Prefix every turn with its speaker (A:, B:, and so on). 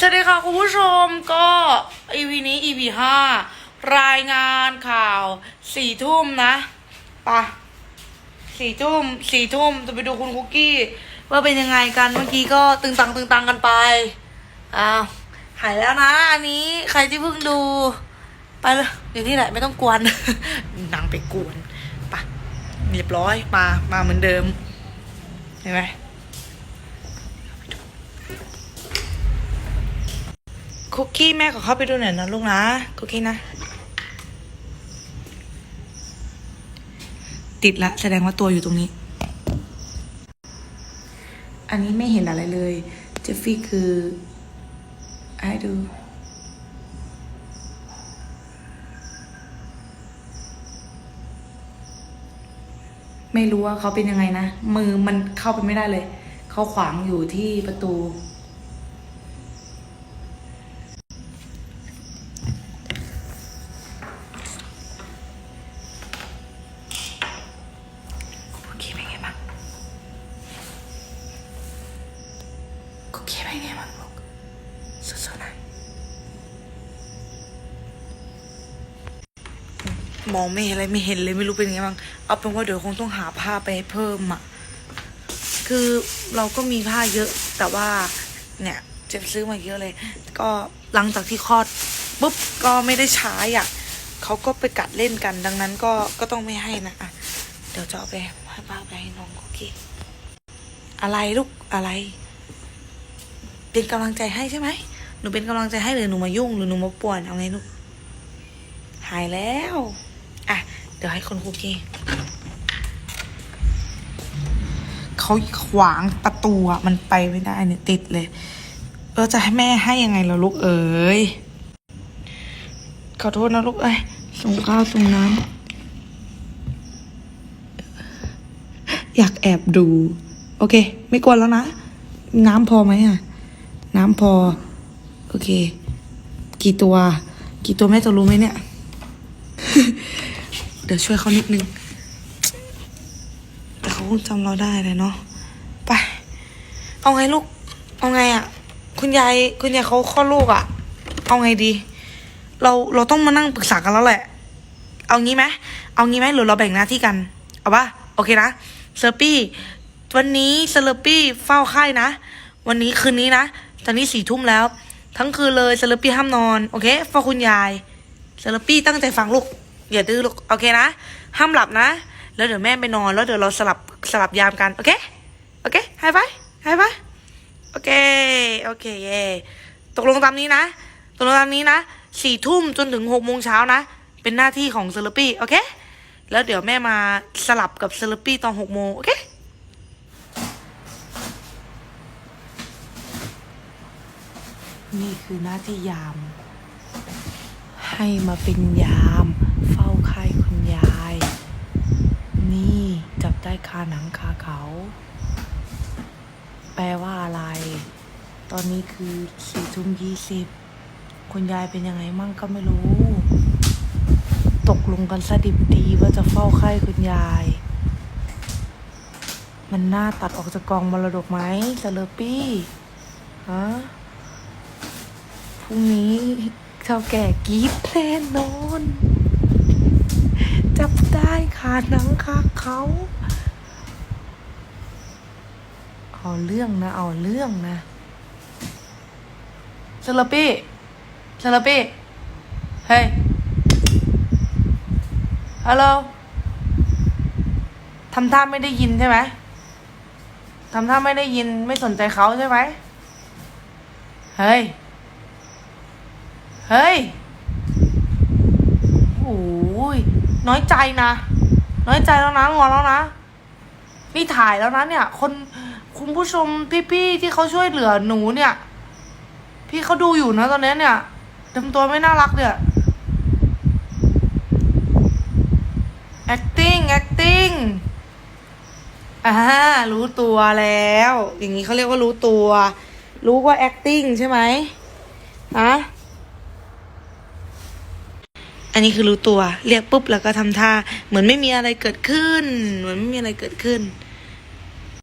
A: สวัสดีค่ะคุณผู้ชมก็ EP นี้ EP ห้ารายงานข่าวสี่ทุ่มนะไปะสี่ทุ่มสี่ทุ่มจะไปดูคุณคุกกี้ ว่าเป็นยังไงกันเมื่อกี้ก็ตึงตังตึงตังกันไปอ้าวหายแล้วนะ อันนี้ใครที่เพิ่งดู ไปเลยเดี๋ยวนี่แหละไม่ต้องกวนนางไปกวนไปะเรียบร้อยมามาเหมือนเดิมเห็นไหม คุกกี้แม่ขอเข้าไปดูหน่อยนะลูกนะ คุกกี้นะ ติดละ แสดงว่าตัวอยู่ตรงนี้ อันนี้ไม่เห็นอะไรเลย เจฟฟี่คือให้ดู ไม่รู้ว่าเขาเป็นยังไงนะ มือมันเข้าไปไม่ได้เลย เขาขวางอยู่ที่ประตู คุกกี้เป็นไงบ้างคุกกี้ เป็นไงบ้างลูกสู้ๆนะมองไม่เห็นอะไรไม่เห็นเลยไม่รู้เป็นไงบ้างเอาเป็นว่าเดี๋ยวคงต้องหาผ้าไปให้เพิ่มอะคือเราก็มีผ้าเยอะแต่ว่าเนี่ยเจะซื้อมาเยอะเลย ก็หลังจากที่คลอดปุ๊บก็ไม่ได้ใช้อะเขาก็ไปกัดเล่นกันดังนั้นก็ก็ต้องไม่ให้นะอะเดี๋ยวจะเอาไปให้ป้าไปให้น้องคุกกี้อะไรลูกอะไร เป็นกำลังใจให้ใช่ไหม หนูเป็นกำลังใจให้หรือหนูมายุ่งหรือหนูมาป่วนเอาไงลูก หายแล้ว อะ เดี๋ยวให้คนคุกกี้เขาขวางประตูอะมันไปไม่ได้เนี่ยติดเลยเราจะให้แม่ให้ยังไงล่ะลูกเอ๋ย ขอโทษนะลูกเอ้ย ส่งข้าวส่งน้ำ อยากแอบดู โอเค ไม่กวนแล้วนะ น้ำพอไหมอะ น้ำพอ โอเค กี่ตัว กี่ตัวแม่จะรู้ไหมเนี่ย เดี๋ยวช่วยเขานิดนึง แต่เขาคงจำเราได้เลยเนาะไป เอาไงลูก เอาไงอะ คุณยายคุณยายเขาคลอดลูกอะ เอาไงดี เราเราต้องมานั่งปรึกษากันแล้วแหละ เอางี้ไหมเอางี้ไหมหรือเราแบ่งหน้าที่กัน เอาปะโอเคนะเซอร์ปี้วันนี้เซอร์ปี้เฝ้าไข้นะ วันนี้คืนนี้นะ ตอนนี้สี่ทุ่มแล้ว ทั้งคืนเลยเซอร์ปี้ห้ามนอน โอเคเฝ้าคุณยายเซอร์ปี้ตั้งใจฟังลูก อย่าดื้อลูก โอเคนะ ห้ามหลับนะ แล้วเดี๋ยวแม่ไปนอน แล้วเดี๋ยวเราสลับสลับยามกัน โอเค โอเคให้ไปให้ไปโอเค โอเคเย่ตกลงตามนี้นะ ตกลงตามนี้นะสี่ทุ่มจนถึงหกโมงเช้านะ เป็นหน้าที่ของเซเลปี้ โอเค แล้วเดี๋ยวแม่มาสลับกับเซเลปี้ตอนหกโมงโอเค นี่คือหน้าที่ยาม ให้มาเป็นยาม เฝ้าไข้คุณยาย นี่จับได้คาหนังคาเขา แปลว่าอะไร ตอนนี้คือสี่ทุ่มยี่สิบคุณยายเป็นยังไงมั่งก็ไม่รู้ ตกลงกันสดิบดีว่าจะเฝ้าไข้คุณยาย มันน่าตัดออกจากกองมรดกไหมเซเลปี้ฮะ พรุ่งนี้เท่าแก่กีดแน่นอน จับได้ขาหนังคาเขาเอาเรื่องนะ เอาเรื่องนะเซเลอปี้เซเลอปี้เฮ้ยฮัลโหลทำท่าไม่ได้ยินใช่ไหมทำท่าไม่ได้ยินไม่สนใจเขาใช่ไหมเฮ้ย เฮ้ยโอ้ยน้อยใจนะ น้อยใจแล้วนะงอนแล้วนะ นี่ถ่ายแล้วนะเนี่ย คนคุณผู้ชมพี่ๆที่เขาช่วยเหลือหนูเนี่ย พี่เขาดูอยู่นะตอนนี้เนี่ยทำตัวไม่น่ารักเนี่ย acting acting อ่ารู้ตัวแล้ว อย่างนี้เขาเรียกว่ารู้ตัว รู้ว่า acting ใช่ไหมฮะ อันนี้คือรู้ตัว เรียกปุ๊บแล้วก็ทำท่า เหมือนไม่มีอะไรเกิดขึ้น เหมือนไม่มีอะไรเกิดขึ้น